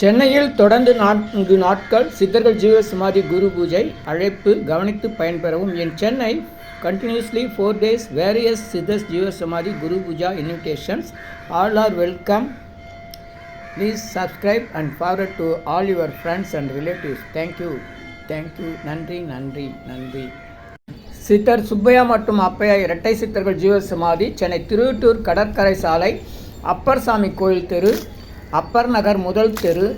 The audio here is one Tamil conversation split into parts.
சென்னையில் தொடர்ந்து நான்கு நாட்கள் சித்தர்கள் ஜீவ சமாதி குரு பூஜை அழைப்பு கவனித்து பயன்பெறவும். என் Chennai continuously four days various siddhars jeeva samadhi guru puja invitations all are welcome please subscribe and forward to all your friends and relatives thank you thank you நன்றி நன்றி நன்றி. சித்தர் சுப்பையா மற்றும் அப்பையா இரட்டை சித்தர்கள் ஜீவ சமாதி சென்னை திருவட்டூர் கடற்கரை சாலை அப்பர் சாமி கோயில் தெரு அப்பர் நகர் முதல் தெரு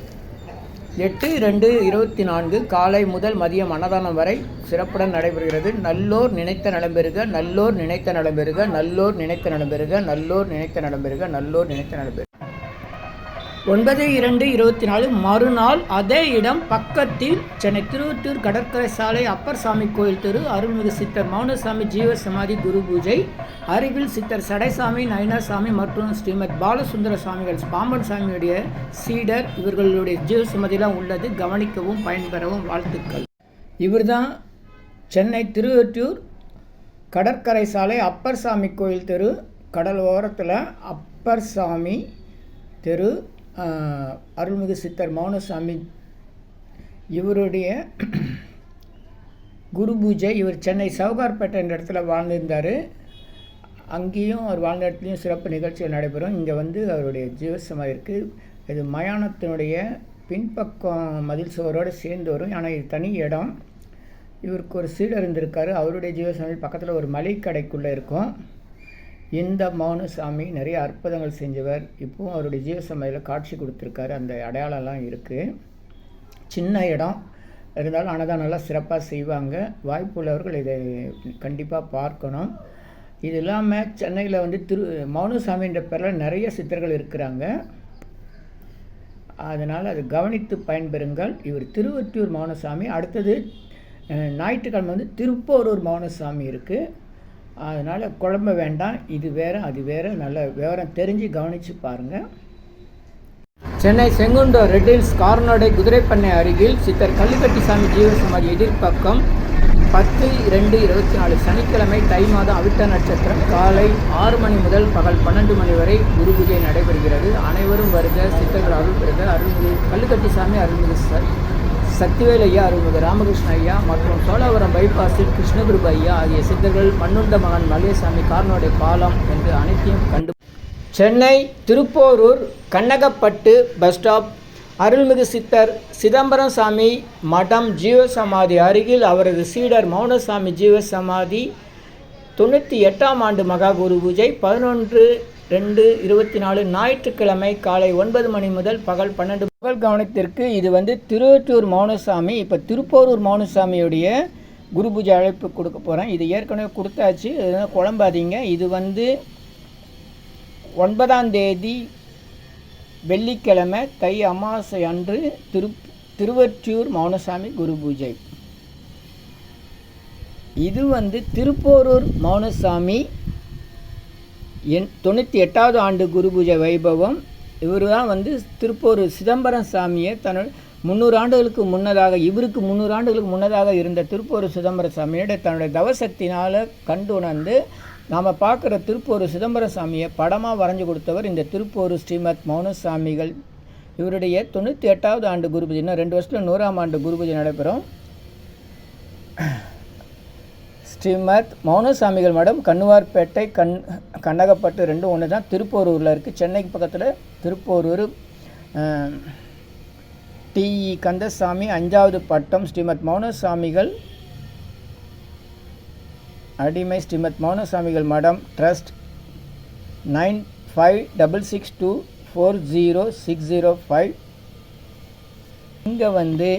எட்டு ரெண்டு இருபத்தி நான்கு காலை முதல் மதியம் அன்னதானம் வரை சிறப்புடன் நடைபெறுகிறது. நல்லோர் நினைத்த நலம்பெறுக நல்லோர் நினைத்த நலம்பெறுக நல்லோர் நினைத்த நலம்பெறுக நல்லோர் நினைத்த நலம்பெறுக நல்லோர் நினைத்த நலம்பெறுக ஒன்பது இரண்டு இருபத்தி நாலு. மறுநாள் அதே இடம் பக்கத்தில் சென்னை திருவத்தூர் கடற்கரை சாலை அப்பர் சாமி கோயில் தெரு அருள்மிகு சித்தர் மௌனசாமி ஜீவ சமாதி குரு பூஜை அருகில் சித்தர் சடைசாமி நயனாசாமி மற்றும் ஸ்ரீமத் பாலசுந்தர சுவாமிகள் பாம்பன் சாமியுடைய சீடர் இவர்களுடைய ஜீவ சமாதிலாம் உள்ளது. கவனிக்கவும் பயன்பெறவும் வாழ்த்துக்கள். இவர்தான் சென்னை திருவொற்றியூர் கடற்கரை சாலை அப்பர் சாமி கோயில் தெரு கடல் ஓரத்தில் அப்பர் சாமி தெரு அருள்மிகு சித்தர் மௌனசாமி இவருடைய குரு பூஜை இவர் சென்னை சவுகார்பேட்டை என்ற இடத்துல வாழ்ந்திருந்தார். அங்கேயும் அவர் வாழ்ந்த இடத்துலையும் சிறப்பு நிகழ்ச்சிகள் நடைபெறும். இங்கே வந்து அவருடைய ஜீவசமாக இருக்குது இது மயானத்தினுடைய பின்பக்கம் மதில் சுவரோடு சேர்ந்து வரும். ஆனால் இது தனி இடம். இவருக்கு ஒரு சீடர் இருந்திருக்காரு. அவருடைய ஜீவசமையல் பக்கத்தில் ஒரு மளிகை கடைக்குள்ளே இருக்கும். இந்த மௌனசாமி நிறைய அற்புதங்கள் செஞ்சவர். இப்போவும் அவருடைய ஜீவசமையில் காட்சி கொடுத்துருக்காரு. அந்த அடையாளம்லாம் இருக்குது சின்ன இடம். இருந்தாலும் ஆனால் நல்லா சிறப்பாக செய்வாங்க. வாய்ப்புள்ளவர்கள் இதை கண்டிப்பாக பார்க்கணும். இது இல்லாமல் சென்னையில் வந்து திரு மௌனசாமின்ற பேரில் நிறைய சித்தர்கள் இருக்கிறாங்க. அதனால் அது கவனித்து பயன்பெறுங்கள். இவர் திருவொற்றியூர் மௌனசாமி. அடுத்தது ஞாயிற்றுக்கிழமை வந்து திருப்போரூர் மௌனசாமி இருக்குது அதனால் குழம்ப வேண்டாம். இது வேறு அது வேறு. நல்ல விவரம் தெரிஞ்சு கவனித்து பாருங்கள் சென்னை செங்குண்டோ ரெட்டில்ஸ் கார்னோடை குதிரைப்பண்ணை அருகில் சித்தர் கள்ளிக்கட்டி சாமி ஜீவசமாதி எதிர்ப்பக்கம் பத்து ரெண்டு இருபத்தி நாலு சனிக்கிழமை தை மாதம் அவிட்ட நட்சத்திரம். காலை ஆறு மணி முதல் பகல் பன்னெண்டு மணி வரை குரு பூஜை நடைபெறுகிறது. அனைவரும் வருக சித்தர்கள் அருள் பெறுக. அருள்மிகு கல்லுக்கட்டி சாமி அருள்மிகு சார். சக்திவேல் ஐயா அருள்மிகு ராமகிருஷ்ண ஐயா மற்றும் சோழாவரம் பைபாஸில் கிருஷ்ணகுருப ஐயா ஆகிய சித்தர்கள் மண்ணுண்ட மகன் மல்லேசாமி கார்னோடை பாலம் என்று அனைத்தையும் கண்டு சென்னை திருப்போரூர் கண்ணகப்பட்டு பஸ் ஸ்டாப் அருள்மிகு சித்தர் சிதம்பரம் சாமி மடம் ஜீவசமாதி அருகில் அவரது சீடர் மௌனசாமி ஜீவசமாதி தொண்ணூற்றி எட்டாம் ஆண்டு மகா குரு பூஜை பதினொன்று ரெண்டு இருபத்தி நாலு ஞாயிற்றுக்கிழமை காலை ஒன்பது மணி முதல் பகல் பன்னெண்டு பகல் கவனத்திற்கு இது வந்து திருவற்றூர் மௌனசாமி இப்போ திருப்போரூர் மௌனசாமியுடைய குரு பூஜை அழைப்பு கொடுக்க போகிறேன் இது ஏற்கனவே கொடுத்தாச்சு. இதெல்லாம் குழம்பாதீங்க. இது வந்து ஒன்பதாம் தேதி வெள்ளிக்கிழமை தை அமாவாசை அன்று திரு திருவற்றியூர் மௌனசாமி குரு பூஜை. இது வந்து திருப்போரூர் மௌனசாமி என் தொண்ணூற்றி எட்டாவது ஆண்டு குரு பூஜை வைபவம். இவர் தான் வந்து திருப்பூர் சிதம்பரம் சாமியை தன்னோட முந்நூறு ஆண்டுகளுக்கு முன்னதாக இவருக்கு முந்நூறு ஆண்டுகளுக்கு முன்னதாக இருந்த திருப்பூர் சிதம்பர சாமியோட தன்னுடைய தவசக்தினால் கண்டு உணர்ந்து நாம் பார்க்குற திருப்பூர் சிதம்பர சாமியை படமாக வரைஞ்சு கொடுத்தவர் இந்த திருப்பூர் ஸ்ரீமத் மௌனசாமிகள். இவருடைய தொண்ணூற்றி எட்டாவது ஆண்டு குரு இன்னும் ரெண்டு வருஷத்தில் நூறாம் ஆண்டு குருபூஜை நடைபெறும். ஸ்ரீமத் மௌனசாமிகள் மடம் கண்ணுவார்பேட்டை கண் கண்ணகப்பட்டு ரெண்டும் ஒன்று தான். திருப்போரூரில் இருக்குது. சென்னைக்கு பக்கத்தில் திருப்போரூர் டி டிஇ கந்தசாமி அஞ்சாவது பட்டம் ஸ்ரீமத் மௌனசாமிகள் அடிமை ஸ்ரீமத் மௌனசாமிகள் மடம் trust nine five double six two four zero six zero five. இங்கே வந்து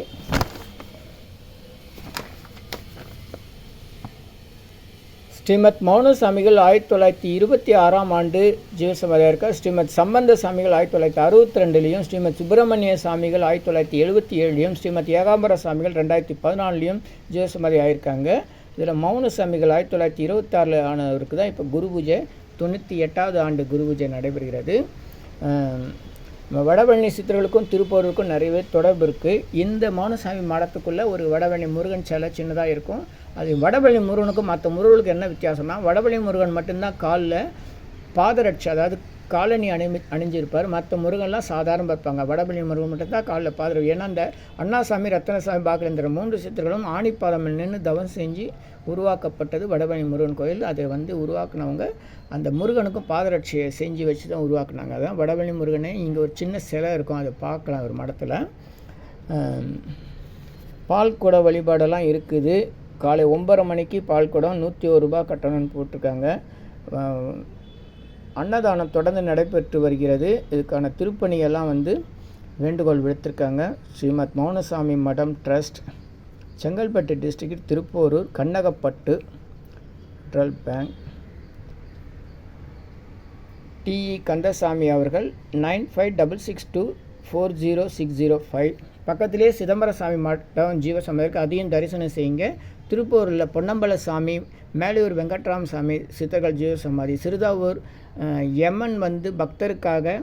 ஸ்ரீமத் மௌனசாமிகள் ஆயிரத்தி தொள்ளாயிரத்தி இருபத்தி ஆறாம் ஆண்டு ஜீவசமாதியாக இருக்கார் ஸ்ரீமத் சம்பந்த சாமிகள் ஆயிரத்தி தொள்ளாயிரத்தி அறுபத்தி ரெண்டுலேயும் ஸ்ரீமத் சுப்பிரமணிய சாமிகள் ஆயிரத்தி தொள்ளாயிரத்தி எழுபத்தி ஏழுலையும் ஸ்ரீமத் ஏகாம்பர சாமிகள் ரெண்டாயிரத்தி பதினாலுலையும் ஜீவசமாதி ஆயிருக்காங்க. இதில் மௌன சாமிகள் ஆயிரத்தி தொள்ளாயிரத்தி இருபத்தாறில் ஆனவருக்கு தான் இப்போ குரு பூஜை தொண்ணூற்றி எட்டாவது ஆண்டு குரு பூஜை நடைபெறுகிறது. வடவழனி வடபழனி சித்தர்களுக்கும் திருப்பூருக்கும் நிறையவே தொடர்பு இருக்குது இந்த மௌனசாமி மடத்துக்குள்ளே ஒரு வடபழனி முருகன் சிலை சின்னதாக இருக்கும். அது வடபழி முருகனுக்கும் மற்ற முருகனுக்கு என்ன வித்தியாசம்னா வடபழி முருகன் மட்டும்தான் காலில் பாதரட்சி அதாவது காலனி அணி அணிஞ்சிருப்பார். மற்ற முருகன்லாம் சாதாரண பார்ப்பாங்க. வடபழனி முருகன் மட்டும்தான் காலில் பாதரவு ஏன்னா அந்த அண்ணாசாமி ரத்தனசாமி பாக்கிலேந்திர மூன்று சித்திரங்களும் ஆணிப்பாதம் நின்று தவம் செஞ்சு உருவாக்கப்பட்டது வடபழனி முருகன் கோயில். அதை வந்து உருவாக்குனவங்க அந்த முருகனுக்கும் பாதரட்சியை செஞ்சு வச்சு தான் உருவாக்குனாங்க. அதான் வடபழனி முருகனே இங்கே ஒரு சின்ன சிலை இருக்கும். அதை பார்க்கலாம் ஒரு மடத்தில். பால் குட வழிபாடெல்லாம் இருக்குது. காலை ஒன்பதரை மணிக்கு பால் குடம் நூற்றி ஒரு ரூபா கட்டணம்னு போட்டிருக்காங்க. அன்னதானம் தொடர்ந்து நடைபெற்று வருகிறது. இதுக்கான திருப்பணியெல்லாம் வந்து வேண்டுகோள் விடுத்திருக்காங்க. ஸ்ரீமத் மௌனசாமி மடம் trust Chengalpattu district Thiruporur Kannagapattu federal bank T E Kandasamy அவர்கள் nine five double six two four zero six zero five. பக்கத்திலே சிதம்பரசாமி மட்டம் ஜீவசமாதி இருக்குது அதையும் தரிசனம் செய்யுங்க. திருப்பூரில் பொன்னம்பல சாமி மேலையூர் வெங்கட்ராம சாமி சித்தர்கள் ஜீவசமாதி சிறுதாவூர் யமன் வந்து பக்தருக்காக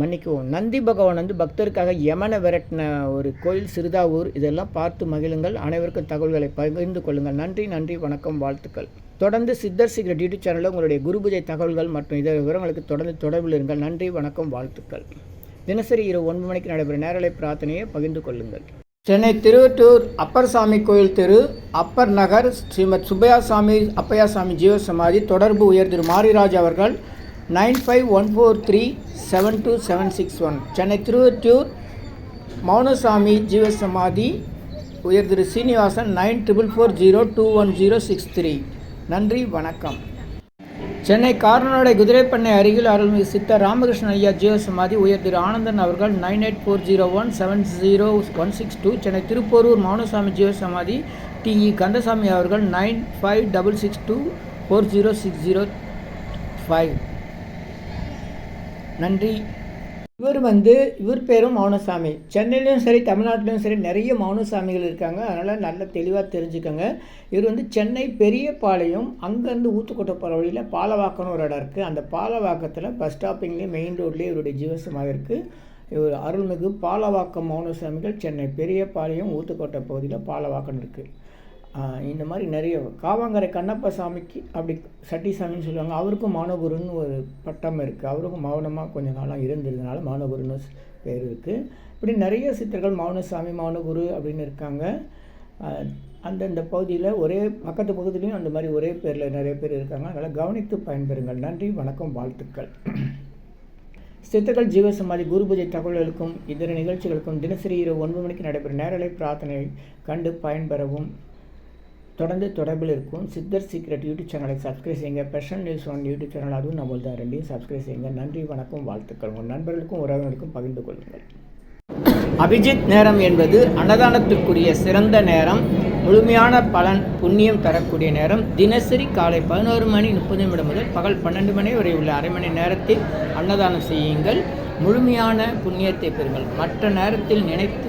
மன்னிக்கவும். நந்தி பகவான் வந்து பக்தருக்காக யமனை விரட்டின ஒரு கோயில் சிறுதாவூர். இதெல்லாம் பார்த்து மகிழுங்கள். அனைவருக்கும் தகவல்களை பகிர்ந்து கொள்ளுங்கள். நன்றி நன்றி வணக்கம் வாழ்த்துக்கள். தொடர்ந்து சித்தர் சீக்கிரம் யூடியூப் சேனலில் உங்களுடைய குரு பூஜை தகவல்கள் மற்றும் இதர விவரங்களுக்கு தொடர்ந்து தொடர்பில் இருங்கள். நன்றி வணக்கம் வாழ்த்துக்கள். தினசரி இரவு ஒன்பது மணிக்கு நடைபெறும் நேரலை பிரார்த்தனையை பகிர்ந்து கொள்ளுங்கள். சென்னை திருவட்டூர் அப்பர் சாமி கோயில் தெரு அப்பர் நகர் ஸ்ரீமத் சுப்பையா சாமி அப்பையா சாமி ஜீவசமாதி தொடர்பு உயர் திரு மாரிராஜ் அவர்கள் nine five one four three seven two seven six one. Chennai Thiruvotriyur Mounasamy ஜீவசமாதி உயர் Thiru Srinivasan nine triple four zero two one zero six three. நன்றி வணக்கம். சென்னை கார்னோடை குதிரைப்பண்ணை அருகில் அருள்மிகு சித்தர் ராமகிருஷ்ணன் ஐயா சமாதி உயர் திரு ஆனந்தன் அவர்கள் nine eight four zero one seven zero one six two Chennai Thiruporur Mounasamy சமாதி டிஇ கந்தசாமி அவர்கள் nine five double six two four zero six zero five. நன்றி. இவர் வந்து இவர் பேரும் மௌனசாமி. சென்னையிலையும் சரி தமிழ்நாட்டிலையும் சரி நிறைய மௌனசாமிகள் இருக்காங்க. அதனால் நல்ல தெளிவாக தெரிஞ்சுக்கோங்க. இவர் வந்து சென்னை பெரியபாளையம் அங்கேருந்து ஊத்துக்கோட்டை போகிற வழியில் பாலவாக்கம்னு ஒரு இடம் இருக்குது அந்த பாலவாக்கத்தில் பஸ் ஸ்டாப்பிங்லேயே மெயின் ரோட்லேயே இவருடைய ஜீவசமாக இருக்குது இவர் அருள்மிகு பாலவாக்கம் மௌனசாமிகள் சென்னை பெரியபாளையம் ஊத்துக்கோட்டை பகுதியில் பாலவாக்கம் இருக்குது இந்த மாதிரி நிறைய காவாங்கரை கண்ணப்ப சாமிக்கு அப்படி சட்டிசாமின்னு சொல்லுவாங்க. அவருக்கும் மானகுருன்னு ஒரு பட்டம் இருக்குது அவருக்கும் மௌனமாக கொஞ்சம் காலம் இருந்ததுனால மௌனகுருன்னு பேர் இருக்குது இப்படி நிறைய சித்தர்கள் மௌனசாமி மௌனகுரு அப்படின்னு இருக்காங்க. அந்தந்த பகுதியில் ஒரே பக்கத்து பகுதியிலையும் அந்த மாதிரி ஒரே பேரில் நிறைய பேர் இருக்காங்க. அதனால் கவனித்து பயன்பெறுங்கள். நன்றி வணக்கம் வாழ்த்துக்கள். சித்தர்கள் ஜீவசமாதி குரு பூஜை தகவல்களுக்கும் இதர நிகழ்ச்சிகளுக்கும் தினசரி இரவு ஒன்பது மணிக்கு நடைபெறும் நேரலை பிரார்த்தனை கண்டு பயன்பெறவும் தொடர்ந்து தொடர்பில் இருக்கும் சித்தர் சீக்ரெட் யூடியூப் சேனலை சப்ஸ்கிரைப் செய்யுங்க. Passion news one YouTube channel அதுவும் நம்ம தான் ரெண்டையும் சப்ஸ்கிரைப் செய்யுங்க. நன்றி வணக்கம் வாழ்த்துக்கள். உங்கள் நண்பர்களுக்கும் உறவினருக்கும் பகிர்ந்து கொள்ளுங்கள். அபிஜித் நேரம் என்பது அன்னதானத்திற்குரிய சிறந்த நேரம். முழுமையான பலன் புண்ணியம் தரக்கூடிய நேரம். தினசரி காலை பதினோரு மணி முப்பது நிமிடம் முதல் பகல் பன்னெண்டு மணி வரை உள்ள அரை மணி நேரத்தில் அன்னதானம் செய்யுங்கள். முழுமையான புண்ணியத்தை பெறுங்கள். மற்ற நேரத்தில் நினைத்து